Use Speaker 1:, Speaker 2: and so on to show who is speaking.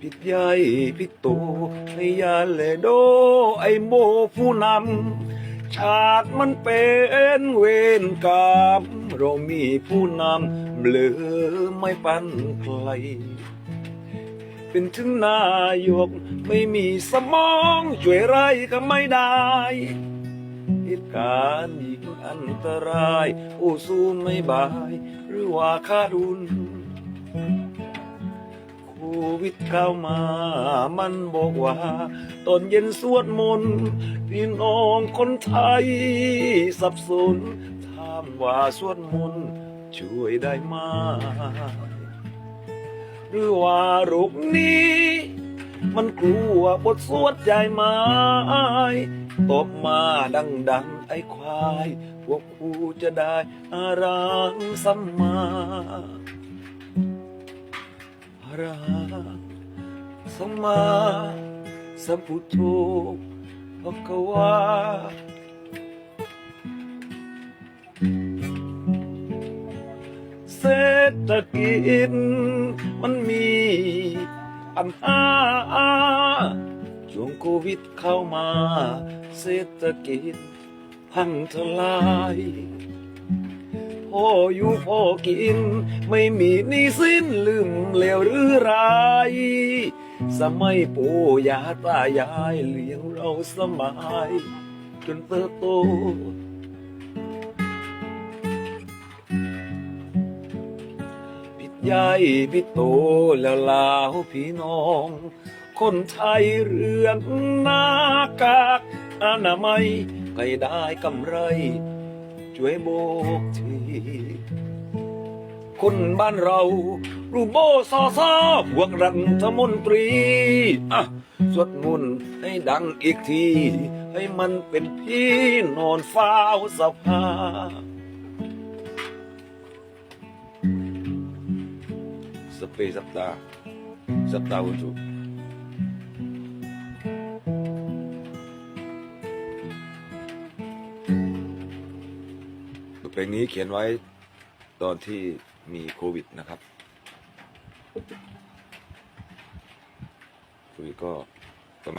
Speaker 1: ผิดใหญ่ผิดโตไอ้ยาเลโด ไอโมผู้นำ ชาติมันเป็นเวรกรรมเรามีผู้นำเบลอไม่ปันใคร เป็นถึงนายกไม่มีสมองช่วยไรก็ไม่ได้เหตุการณ์ยิ่งอันตราย โอ้สู้ไม่บาย หรือว่าขาดุล วิดเข้ามา มันบอกว่า ตอนเย็นสวดมนต์พี่น้องคนไทย สับสนถามว่าสวดมนต์ช่วยได้ไหมหรือว่าโรคนี้ มันกลัวบทสวดใจไหมตบมาดังๆ ไอ้ควาย พวกกูจะได้อารังสัมมา รังสัมมาสัมพุทโธภะคะวาเศรษฐกิจมันมีปัญหาช่วงโควิดเข้ามา เศรษฐกิจพังทลาย พ่ออยู่พ่อกิน ไม่มีนี้สิ้นลืมเลวหรือไร สมัยปู่ย่าตายายเลี้ยงเราสมัยจนเติบโตผิดใหญ่ผิดโตแล้วลาวพี่น้อง คนไทยเรือนหน้ากากอนามัยใครได้กำไร ช่วยโบกทีคนบ้านเรารูโบซอซอพวกรัฐมนตรี อะ สวดมนต์ให้ดังอีกที ให้มันเป็นพี่นอนเฝ้าสภาสเปสัปดาสัปดาห์วันศุกร์ เพลงนี้เขียนไว้ตอนที่มีโควิดนะครับโควิดก็